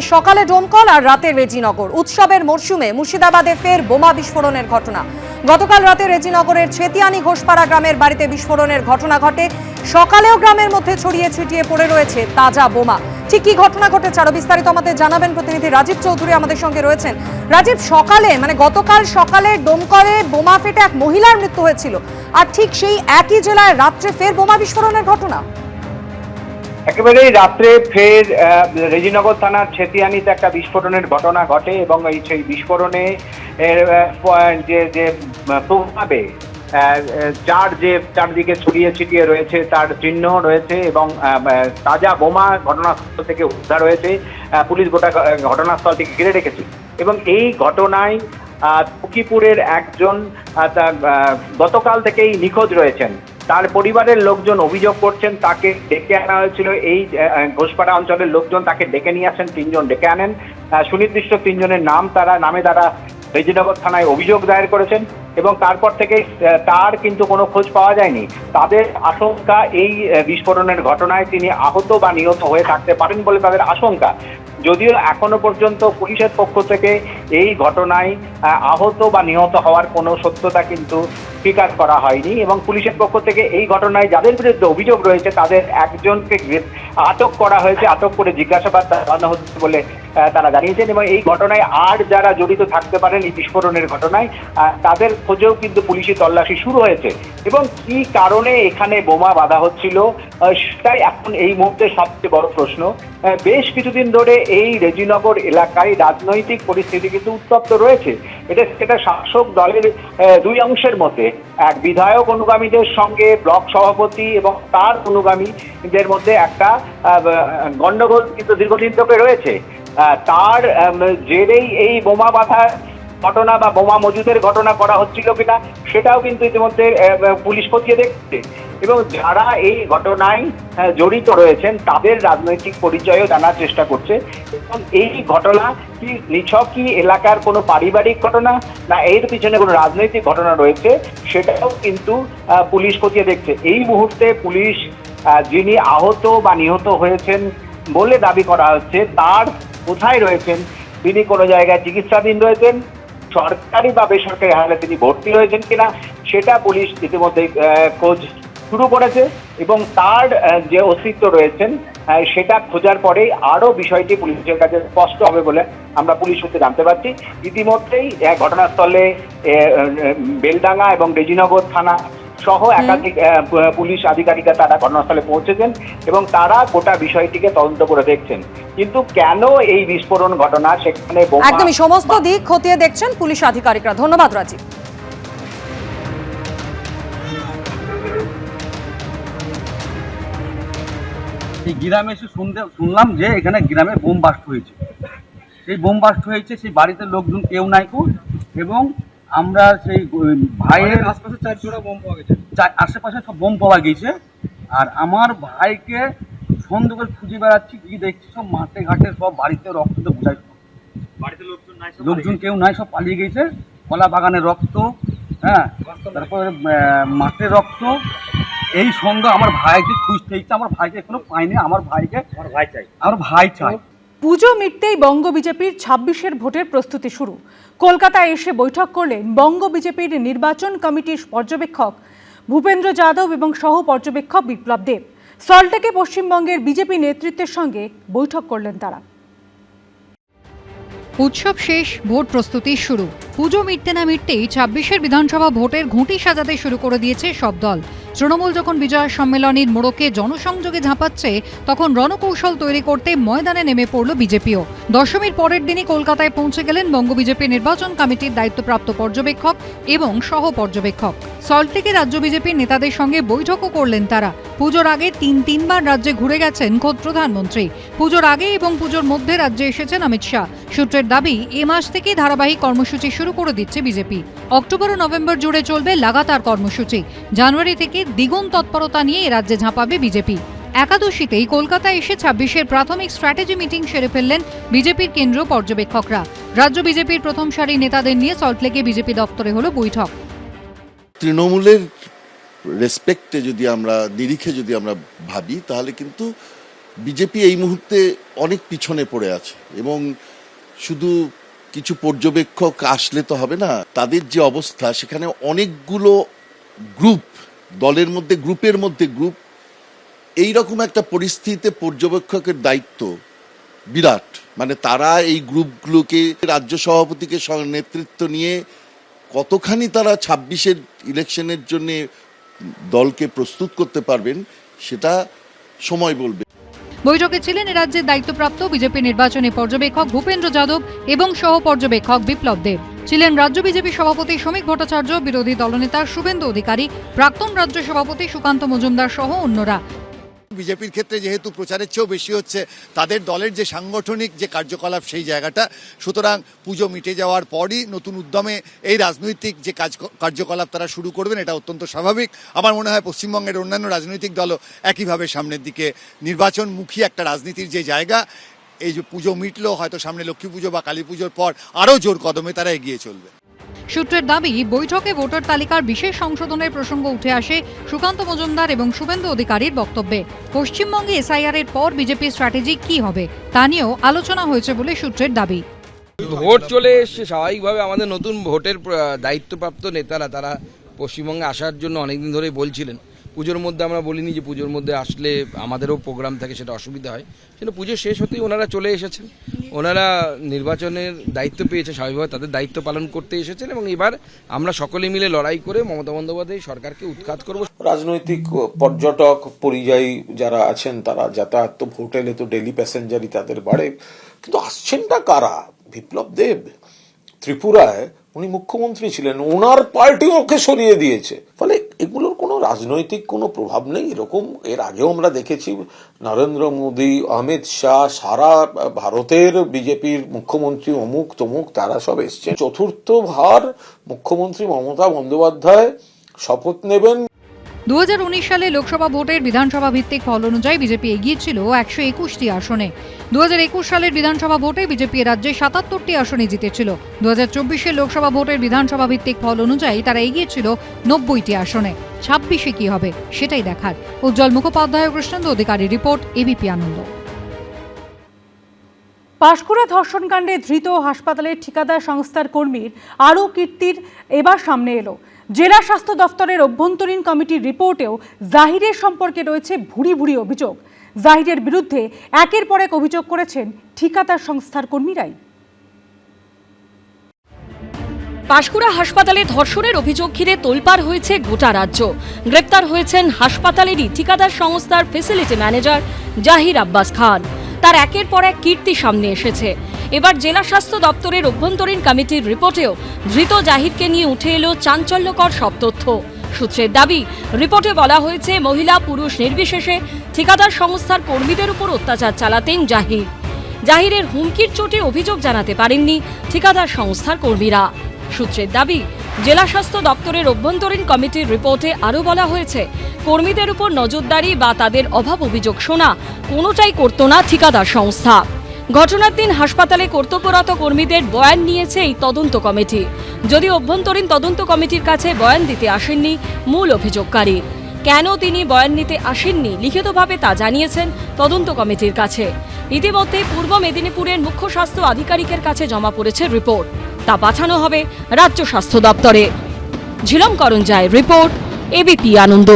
সকালে ডোমকল আর রাতে রেজিনগর। উৎসবের মরশুমে মুর্শিদাবাদে ফের বোমা বিস্ফোরণের ঘটনা। গতকাল রাতে রেজিনগরের ছেতিয়ানি ঘোষপাড়া গ্রামের বাড়িতে বিস্ফোরণের ঘটনা ঘটে। সকালেও গ্রামের মধ্যে ছড়িয়ে ছিটিয়ে পড়ে রয়েছে তাজা বোমা। ঠিক কি ঘটনা ঘটেছে আরও বিস্তারিত আমাদের জানাবেন প্রতিনিধি রাজীব চৌধুরী আমাদের সঙ্গে রয়েছেন। রাজীব, সকালে মানে গতকাল সকালে ডোমকলে বোমা ফেটে এক মহিলার মৃত্যু হয়েছিল। আর ঠিক সেই একই জেলায় রাত্রে ফের বোমা বিস্ফোরণের ঘটনা? একেবারেই রাত্রে ফের রেজিনগর থানার ছেতিয়ানিতে একটা বিস্ফোরণের ঘটনা ঘটে এবং এই সেই বিস্ফোরণে যে যে প্রভাবে আহ, যে চারদিকে ছড়িয়ে ছিটিয়ে রয়েছে তার চিহ্ন রয়েছে এবং তাজা বোমা ঘটনাস্থল থেকে উদ্ধার হয়েছে পুলিশ গোটা ঘটনাস্থলটিকে ঘিরে রেখেছে। এবং এই ঘটনায় তুকিপুরের একজন গতকাল থেকেই নিখোঁজ রয়েছেন। তার পরিবারের লোকজন অভিযোগ করছেন, তাকে ডেকে আনা হয়েছিল। এই ঘোষপাড়া অঞ্চলের লোকজন তাকে ডেকে নিয়ে আসেন, তিনজন ডেকে আনেন। সুনির্দিষ্ট তিনজনের নাম তারা, নামে তারা রেজিনগর থানায় অভিযোগ দায়ের করেছেন এবং তারপর থেকে তার কিন্তু কোনো খোঁজ পাওয়া যায়নি। তাদের আশঙ্কা এই বিস্ফোরণের ঘটনায় তিনি আহত বা নিহত হয়ে থাকতে পারেন বলে তাদের আশঙ্কা। যদিও এখনও পর্যন্ত পুলিশের পক্ষ থেকে এই ঘটনায় আহত বা নিহত হওয়ার কোনো সত্যতা কিন্তু স্বীকার করা হয়নি এবং পুলিশের পক্ষ থেকে এই ঘটনায় যাদের বিরুদ্ধে অভিযোগ রয়েছে, তাদের একজনকে আটক করা হয়েছে, আটক করে জিজ্ঞাসাবাদ চালানো হচ্ছে বলে তারা জানিয়েছেন এবং এই ঘটনায় আর যারা জড়িত থাকতে পারেন এই বিস্ফোরণের ঘটনায় তাদের খোঁজেও কিন্তু পুলিশি তল্লাশি শুরু হয়েছে। এবং কি কারণে এখানে বোমা বাঁধা হচ্ছিল সেটাই এখন এই মুহূর্তে সবচেয়ে বড় প্রশ্ন। বেশ কিছুদিন ধরে এই রেজিনগর এলাকায় রাজনৈতিক পরিস্থিতি কিন্তু উত্তপ্ত রয়েছে। এটা সেটা শাসক দলের দুই অংশের মধ্যে। এক বিধায়ক অনুগামীদের সঙ্গে ব্লক সভাপতি এবং তার অনুগামীদের মধ্যে একটা গণ্ডগোল কিন্তু দীর্ঘদিন থেকে রয়েছে। তার জেরেই এই বোমা বাঁধা ঘটনা বা বোমা মজুদের ঘটনা করা হচ্ছিল কিনা, সেটাও কিন্তু ইতিমধ্যে পুলিশ খতিয়ে দেখছে। এবং যারা এই ঘটনায় জড়িত রয়েছেন, তাদের রাজনৈতিক পরিচয়ও জানার চেষ্টা করছে। এবং এই ঘটনা কি নিছক কি এলাকার কোনো পারিবারিক ঘটনা, না এর পিছনে কোনো রাজনৈতিক ঘটনা রয়েছে, সেটাও কিন্তু পুলিশ খতিয়ে দেখছে। এই মুহূর্তে পুলিশ যিনি আহত বা নিহত হয়েছেন বলে দাবি করা হচ্ছে, তার কোথায় রয়েছেন, তিনি কোনো জায়গায় চিকিৎসাধীন রয়েছেন সরকারি বা বেসরকারি হালে তিনি ভর্তি হয়েছেন কিনা, সেটা পুলিশ ইতিমধ্যে খোঁজ শুরু করেছে এবং তার যে অস্তিত্ব রয়েছেন সেটা খোঁজার পরেই আরও বিষয়টি পুলিশের কাছে স্পষ্ট হবে বলে আমরা পুলিশ সূত্রে জানতে পারছি। ইতিমধ্যেই ঘটনাস্থলে বেলডাঙ্গা এবং রেজিনগর থানা সহ একাধিক পুলিশ আধিকারিকরা তারা ঘটনাস্থলে পৌঁছেছেন এবং তারা গোটা বিষয়টিকে তদন্ত করে দেখছেন। কিন্তু কেন এই বিস্ফোরণ ঘটনা? সেখানে একদমই সমস্ত দিক খতিয়ে দেখছেন পুলিশ আধিকারিকরা। ধন্যবাদ রাজীব। এই গ্রামে এসে শুনতে শুনলাম যে এখানে গ্রামে বোম বাস্ট হয়েছে। সেই বোম বাস্ট হয়েছে সেই বাড়িতে লোকজন কেউ নাই এবং আমরা সেই ভাইয়ের আশপাশে চার জোড়া বোম পাওয়া গেছে। আশেপাশে সব বোম পাওয়া গেছে। আর আমার ভাইকে করে খুঁজে বেড়াচ্ছি কি দেখছি সব মাঠে ঘাটে সব বাড়িতে রক্ত তো বোঝাই। বাড়িতে লোকজন লোকজন কেউ নাই সব পালিয়ে গেছে। কলা বাগানের রক্ত হ্যাঁ? তারপরে মাঠের রক্ত। এই সঙ্গে আমার ভাইকে খুঁজতে ইচ্ছে আমার ভাইকে এখনও পাইনি আমার ভাইকে আমার ভাই চাই। আমার ভাই চাই। পুজো মিটতেই বঙ্গ বিজেপির ছাব্বিশের ভোটের প্রস্তুতি শুরু। কলকাতায় এসে বৈঠক করলেন বঙ্গ বিজেপির নির্বাচন কমিটির পর্যবেক্ষক ভূপেন্দ্র যাদব এবং সহ পর্যবেক্ষক বিপ্লব দেব। সল্টেকে পশ্চিমবঙ্গের বিজেপি নেতৃত্বের সঙ্গে বৈঠক করলেন তারা। উৎসব শেষ, ভোট প্রস্তুতি শুরু। পুজো মিটতে না মিটতেই ছাব্বিশের বিধানসভা ভোটের ঘুঁটি সাজাতে শুরু করে দিয়েছে সব দল। তৃণমূল যখন বিজয় সম্মেলনীর মোড়কে জনসংযোগে ঝাঁপাচ্ছে, তখন রণকৌশল তৈরি করতে ময়দানে নেমে পড়ল বিজেপিও। দশমীর পরের দিনই কলকাতায় পৌঁছে গেলেন বঙ্গ বিজেপি নির্বাচন কমিটির দায়িত্বপ্রাপ্ত পর্যবেক্ষক এবং সহ পর্যবেক্ষক সল্টলেকে রাজ্য বিজেপির নেতাদের সঙ্গে বৈঠকও করলেন তারা। পুজোর আগে তিন তিনবার রাজ্যে ঘুরে গেছেন খোদ প্রধানমন্ত্রী। পুজোর আগে এবং পুজোর মধ্যে রাজ্যে এসেছেন অমিত শাহ। সূত্রের দাবি, এ মাস থেকে ধারাবাহিক কর্মসূচি শুরু করে দিচ্ছে বিজেপি। অক্টোবর ও নভেম্বর জুড়ে চলবে লাগাতার কর্মসূচি। জানুয়ারি থেকে দ্বিগুণ তৎপরতা নিয়ে রাজ্যে ঝাঁপাবে বিজেপি। একাদশীতেই কলকাতায় এসে ছাব্বিশের প্রাথমিক স্ট্র্যাটেজি মিটিং সেরে ফেললেন বিজেপির কেন্দ্রীয় পর্যবেক্ষকরা। রাজ্য বিজেপির প্রথম সারি নেতাদের নিয়ে সল্টলেকে বিজেপি দফতরে হলো বৈঠক। তৃণমূলের রেসপেক্টে যদি আমরা, নিরিখে যদি আমরা ভাবি, তাহলে কিন্তু বিজেপি এই মুহূর্তে অনেক পিছনে পড়ে আছে। এবং শুধু কিছু পর্যবেক্ষক আসলে তো হবে না, তাদের যে অবস্থা, সেখানে অনেকগুলো গ্রুপ দলের মধ্যে গ্রুপের মধ্যে গ্রুপ এই রকম একটা পরিস্থিতিতে পর্যবেক্ষকের দায়িত্ব বিরাট। মানে তারা এই গ্রুপগুলোকে রাজ্য সভাপতিকে নেতৃত্ব নিয়ে কতখানি তারা ছাব্বিশের ইলেকশনের জন্য দলকে প্রস্তুত করতে পারবেন, সেটা সময় বলবে। বৈঠকে ছিলেন রাজ্যের দায়িত্বপ্রাপ্ত বিজেপি নির্বাচনী পর্যবেক্ষক ভূপেন্দ্র যাদব এবং সহ পর্যবেক্ষক বিপ্লব দেব ছিলেন রাজ্য বিজেপি সভাপতি শ্রমিক ভট্টাচার্য, বিরোধী দলনেতা শুভেন্দু অধিকারী, প্রাক্তন রাজ্য সভাপতি সুকান্ত মজুমদার সহ অন্যরা। বিজেপির ক্ষেত্রে যেহেতু প্রচারের চেয়েও বেশি হচ্ছে, তাদের দলের যে সাংগঠনিক যে কার্যকলাপ সেই জায়গাটা, সুতরাং পুজো মিটে যাওয়ার পরই নতুন উদ্যমে এই রাজনৈতিক যে কাজ, কার্যকলাপ তারা শুরু করবেন, এটা অত্যন্ত স্বাভাবিক। আমার মনে হয় পশ্চিমবঙ্গের অন্যান্য রাজনৈতিক দলও একইভাবে সামনের দিকে নির্বাচনমুখী একটা রাজনীতির যে জায়গা, এই যে পুজো মিটলো, হয়তো সামনে লক্ষ্মী পুজো বা কালী পুজোর পর আরও জোর কদমে তারা এগিয়ে চলবে। সূত্রের দাবি, বৈঠকে ভোটার তালিকার বিশেষ সংশোধনের প্রসঙ্গ উঠে আসে সুকান্ত মজুমদার এবং শুভেন্দু অধিকারীর বক্তব্যে। পশ্চিমবঙ্গে এসআইআর এর পর বিজেপির স্ট্র্যাটেজি কি হবে, তা নিয়েও আলোচনা হয়েছে বলে সূত্রের দাবি। ভোট চলে এসছে, স্বাভাবিকভাবে আমাদের নতুন ভোটের দায়িত্বপ্রাপ্ত নেতারা, তারা পশ্চিমবঙ্গে আসার জন্য অনেকদিন ধরেই বলছিলেন। পুজোর মধ্যে আমরা বলিনি যে পুজোর মধ্যে আসলে আমাদেরও প্রোগ্রাম থাকে, সেটা অসুবিধা হয়। কিন্তু পুজো শেষ হতেই ওনারা চলে এসেছেন। ওনারা নির্বাচনের দায়িত্ব পেয়েছে, স্বাভাবিকভাবে তাদের দায়িত্ব পালন করতে এসেছেন এবং এবার আমরা সকলে মিলে লড়াই করে মমতা বন্দ্যোপাধ্যায় সরকারকে উৎখাত করব। রাজনৈতিক পর্যটক পরিযায়ী যারা আছেন, তারা যাতায়াত তো ভোট এলে তো ডেলি প্যাসেঞ্জারই তাদের বাড়ে। কিন্তু আসছেনটা কারা? বিপ্লব দেব, ত্রিপুরায় উনি মুখ্যমন্ত্রী ছিলেন, ওনার পার্টি ওকে সরিয়ে দিয়েছে। ফলে এগুলোর কোনো রাজনৈতিক কোনো প্রভাব নেই। এরকম এর আগেও আমরা দেখেছি নরেন্দ্র মোদী, অমিত শাহ, সারা ভারতের বিজেপির মুখ্যমন্ত্রী অমুক তমুক তারা সব এসছে চতুর্থ ভার মুখ্যমন্ত্রী মমতা বন্দ্যোপাধ্যায় শপথ নেবেন। দুহাজার উনিশ সালে লোকসভা ভোটের বিধানসভা ভিত্তিক ফল অনুযায়ী বিজেপি এগিয়েছিল একশো একুশটি আসনে। দুহাজার একুশ সালের বিধানসভা ভোটে বিজেপি রাজ্যে সাতাত্তরটি আসনে জিতেছিল। দু হাজার লোকসভা ভোটের বিধানসভা ভিত্তিক ফল অনুযায়ী তারা এগিয়েছিল নব্বইটি আসনে। ছাব্বিশে কি হবে সেটাই দেখার। Ujjwal Mukhopadhyay Krishnendu Adhikari report ABP Ananda. Panskura ধর্ষণকাণ্ডে ধৃত হাসপাতালের ঠিকাদার সংস্থার কর্মীর আরও কীর্তির এবার সামনে এলো। জেলা স্বাস্থ্য দফতরের অভ্যন্তরীণ কমিটির রিপোর্টেও জাহিরের সম্পর্কে রয়েছে ভুরি ভুরি অভিযোগ। জাহিরের বিরুদ্ধে একের পর এক অভিযোগ করেছেন ঠিকাদার সংস্থার কর্মীরাই। পাশকুড়া হাসপাতালে ধর্ষণের অভিযোগ ঘিরে তোলপাড় হয়েছে গোটা রাজ্য। গ্রেপ্তার হয়েছেন হাসপাতালেরই ঠিকাদার সংস্থার ফেসিলিটি ম্যানেজার জাহির আব্বাস খান। তার একের পর এক কীর্তি সামনে এসেছে। এবার জেলা স্বাস্থ্য দপ্তরের অভ্যন্তরীণ কমিটির রিপোর্টেও ধৃত জাহিরকে নিয়ে উঠে এলো চাঞ্চল্যকর সব তথ্য। সূত্রের দাবি, রিপোর্টে বলা হয়েছে, মহিলা, পুরুষ নির্বিশেষে ঠিকাদার সংস্থার কর্মীদের উপর অত্যাচার চালাতেন জাহির জাহিরের হুমকির চোটে অভিযোগ জানাতে পারেননি ঠিকাদার সংস্থার কর্মীরা। সূত্রের দাবি, জেলা স্বাস্থ্য দপ্তরের অভ্যন্তরীণ কমিটির রিপোর্টে আরও বলা হয়েছে, কর্মীদের উপর নজরদারি বা তাদের অভাব অভিযোগ শোনা কোনোটাই করত না ঠিকাদার সংস্থা। ঘটনার দিন হাসপাতালে কর্তব্যরত কর্মীদের বয়ান নিয়েছে এই তদন্ত কমিটি। যদি অভ্যন্তরীণ তদন্ত কমিটির কাছে বয়ান দিতে আসেননি মূল অভিযোগকারী। কেন তিনি বয়ান নিতে আসেননি লিখিতভাবে তা জানিয়েছেন তদন্ত কমিটির কাছে। ইতিমধ্যে পূর্ব মেদিনীপুরের মুখ্য স্বাস্থ্য আধিকারিকের কাছে জমা পড়েছে রিপোর্ট। তা পাঠানো হবে রাজ্য স্বাস্থ্য দপ্তরে। Jhilam Karanjai report, ABP Ananda.